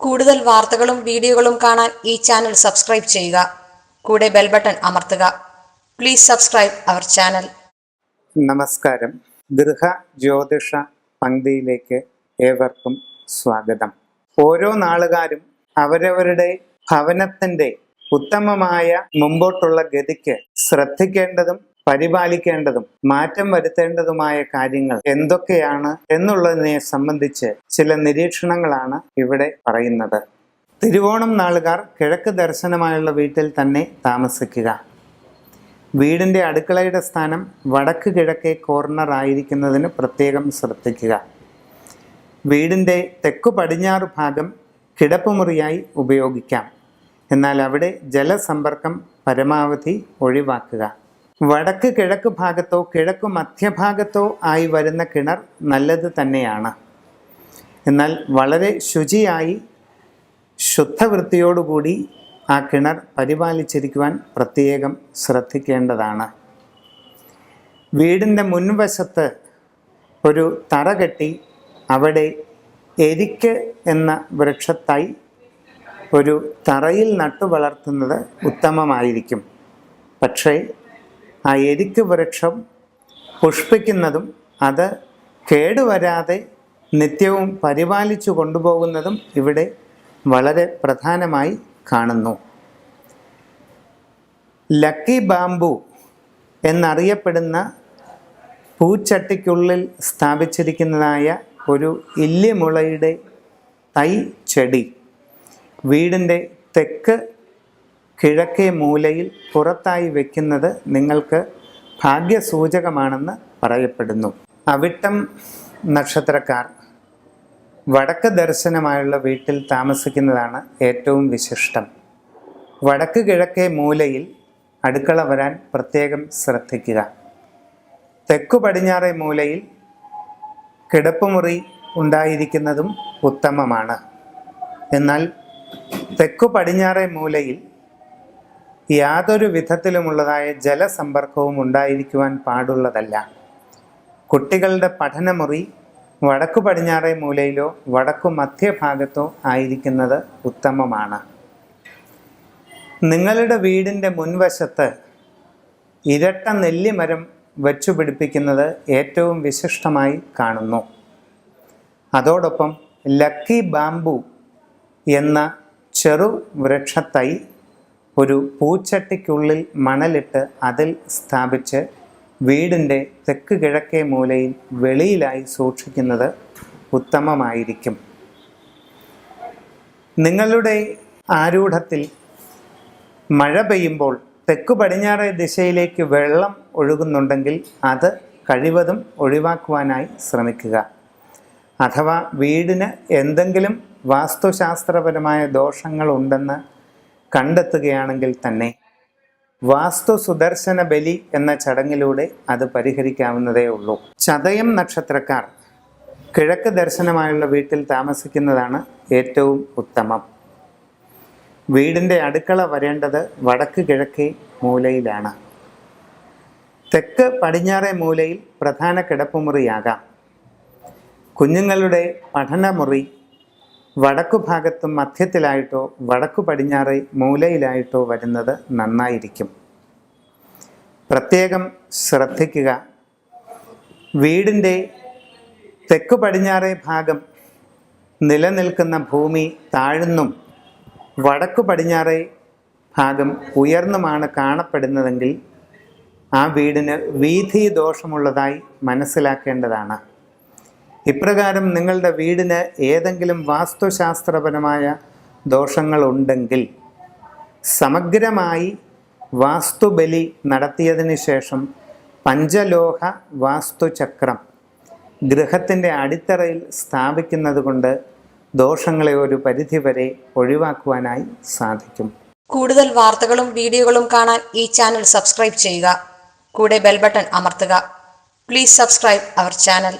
കൂടുതൽ വാർത്തകളും വീഡിയോകളും കാണാൻ ഈ ചാനൽ സബ്സ്ക്രൈബ് ചെയ്യുക. കൂടെ ബെൽ ബട്ടൺ അമർത്തുക. പ്ലീസ് സബ്സ്ക്രൈബ് അവർ ചാനൽ നമസ്കാരം. ഗൃഹ ജ്യോതിഷ പങ്ക്തിയിലേക്ക് ഏവർക്കും സ്വാഗതം. ഓരോ നാളുകാരും അവരവരുടെ ഭവനത്തിന്റെ ഉത്തമമായ മുമ്പോട്ടുള്ള ഗതിക്ക് ശ്രദ്ധിക്കേണ്ടതും പരിപാലിക്കേണ്ടതും മാറ്റം വരുത്തേണ്ടതുമായ കാര്യങ്ങൾ എന്തൊക്കെയാണ് എന്നുള്ളതിനെ സംബന്ധിച്ച് ചില നിരീക്ഷണങ്ങളാണ് ഇവിടെ പറയുന്നത്. തിരുവോണം നാളുകാർ കിഴക്ക് ദർശനമായുള്ള വീട്ടിൽ തന്നെ താമസിക്കുക. വീടിന്റെ അടുക്കളയുടെ സ്ഥാനം വടക്ക് കിഴക്കേ കോർണർ ആയിരിക്കുന്നതിന് പ്രത്യേകം ശ്രദ്ധിക്കുക. വീടിന്റെ തെക്കു പടിഞ്ഞാറ് ഭാഗം കിടപ്പുമുറിയായി ഉപയോഗിക്കാം. എന്നാൽ അവിടെ ജലസമ്പർക്കം പരമാവധി ഒഴിവാക്കുക. വടക്ക് കിഴക്ക് ഭാഗത്തോ കിഴക്ക് മധ്യഭാഗത്തോ ആയി വരുന്ന കിണർ നല്ലത് തന്നെയാണ്. എന്നാൽ വളരെ ശുചിയായി ശുദ്ധവൃത്തിയോടുകൂടി ആ കിണർ പരിപാലിച്ചിരിക്കുവാൻ പ്രത്യേകം ശ്രദ്ധിക്കേണ്ടതാണ്. വീടിന്റെ മുൻവശത്ത് ഒരു തറ കെട്ടി അവിടെ എരിക്ക് എന്ന വൃക്ഷത്തായി ഒരു തറയിൽ നട്ടു വളർത്തുന്നത് ഉത്തമമായിരിക്കും. പക്ഷേ ആ എരിക്ക് വൃക്ഷം പുഷ്പിക്കുന്നതും അത് കേടുവരാതെ നിത്യവും പരിപാലിച്ചു കൊണ്ടുപോകുന്നതും ഇവിടെ വളരെ പ്രധാനമായി കാണുന്നു. ലക്കി ബാംബു എന്നറിയപ്പെടുന്ന പൂച്ചട്ടിക്കുള്ളിൽ സ്ഥാപിച്ചിരിക്കുന്നതായ ഒരു ഇല്ലിമുളയുടെ തൈ ചെടി വീടിന്റെ തെക്ക് കിഴക്കേ മൂലയിൽ പുറത്തായി വയ്ക്കുന്നത് നിങ്ങൾക്ക് ഭാഗ്യസൂചകമാണെന്ന് പറയപ്പെടുന്നു. അവിട്ടം നക്ഷത്രക്കാർ വടക്ക് ദർശനമായുള്ള വീട്ടിൽ താമസിക്കുന്നതാണ് ഏറ്റവും വിശിഷ്ടം. വടക്ക് കിഴക്കേ മൂലയിൽ അടുക്കള വരാൻ പ്രത്യേകം ശ്രദ്ധിക്കുക. തെക്കു പടിഞ്ഞാറേ മൂലയിൽ കിടപ്പുമുറി ഉണ്ടായിരിക്കുന്നതും ഉത്തമമാണ്. എന്നാൽ തെക്കു പടിഞ്ഞാറേ മൂലയിൽ യാതൊരു വിധത്തിലുമുള്ളതായ ജലസമ്പർക്കവും ഉണ്ടായിരിക്കുവാൻ പാടുള്ളതല്ല. കുട്ടികളുടെ പഠനമുറി വടക്കു പടിഞ്ഞാറേ മൂലയിലോ വടക്കു മധ്യഭാഗത്തോ ആയിരിക്കുന്നത് ഉത്തമമാണ്. നിങ്ങളുടെ വീടിന്റെ മുൻവശത്ത് ഇരട്ട നെല്ലിമരം വച്ചു പിടിപ്പിക്കുന്നത് ഏറ്റവും വിശിഷ്ടമായി കാണുന്നു. അതോടൊപ്പം ലക്കി ബാംബു എന്ന ചെറു വൃക്ഷത്തൈ ഒരു പൂച്ചട്ടിക്കുള്ളിൽ മണലിട്ട് അതിൽ സ്ഥാപിച്ച് വീടിന്റെ തെക്ക് കിഴക്കേ മൂലയിൽ വെളിയിലായി സൂക്ഷിക്കുന്നത് ഉത്തമമായിരിക്കും. നിങ്ങളുടെ ആരൂഢത്തിൽ മഴ പെയ്യുമ്പോൾ തെക്കു പടിഞ്ഞാറേ ദിശയിലേക്ക് വെള്ളം ഒഴുകുന്നുണ്ടെങ്കിൽ അത് കഴിവതും ഒഴിവാക്കുവാനായി ശ്രമിക്കുക. അഥവാ വീടിന് എന്തെങ്കിലും വാസ്തുശാസ്ത്രപരമായ ദോഷങ്ങളുണ്ടെന്ന് കണ്ടെത്തുകയാണെങ്കിൽ തന്നെ വാസ്തു സുദർശന ബലി എന്ന ചടങ്ങിലൂടെ അത് പരിഹരിക്കാവുന്നതേ ഉള്ളൂ. ചതയം നക്ഷത്രക്കാർ കിഴക്ക് ദർശനമായുള്ള വീട്ടിൽ താമസിക്കുന്നതാണ് ഏറ്റവും ഉത്തമം. വീടിന്റെ അടുക്കള വരേണ്ടത് വടക്ക് കിഴക്കേ മൂലയിലാണ്. തെക്ക് പടിഞ്ഞാറേ മൂലയിൽ പ്രധാന കിടപ്പുമുറിയാകാം. കുഞ്ഞുങ്ങളുടെ പഠനമുറി വടക്കു ഭാഗത്തും മധ്യത്തിലായിട്ടോ വടക്കു പടിഞ്ഞാറേ മൂലയിലായിട്ടോ വരുന്നത് നന്നായിരിക്കും. പ്രത്യേകം ശ്രദ്ധിക്കുക. വീടിന്റെ തെക്കു പടിഞ്ഞാറേ ഭാഗം നിലനിൽക്കുന്ന ഭൂമി താഴ്ന്നും വടക്കു പടിഞ്ഞാറേ ഭാഗം ഉയർന്നുമാണ് കാണപ്പെടുന്നതെങ്കിൽ ആ വീടിന് വീതി ദോഷമുള്ളതായി മനസ്സിലാക്കേണ്ടതാണ്. ഇപ്രകാരം നിങ്ങളുടെ വീടിന് ഏതെങ്കിലും വാസ്തുശാസ്ത്രപരമായ ദോഷങ്ങളുണ്ടെങ്കിൽ സമഗ്രമായി വാസ്തുബലി നടത്തിയതിന് ശേഷം പഞ്ചലോഹ വാസ്തുചക്രം ഗൃഹത്തിന്റെ അടിത്തറയിൽ സ്ഥാപിക്കുന്നത് കൊണ്ട് ദോഷങ്ങളെ ഒരു പരിധിവരെ ഒഴിവാക്കുവാനായി സാധിക്കും. കൂടുതൽ വാർത്തകളും വീഡിയോകളും കാണാൻ ഈ ചാനൽ സബ്സ്ക്രൈബ് ചെയ്യുക. കൂടെ ബെൽബട്ടൺ അമർത്തുക. Please subscribe our channel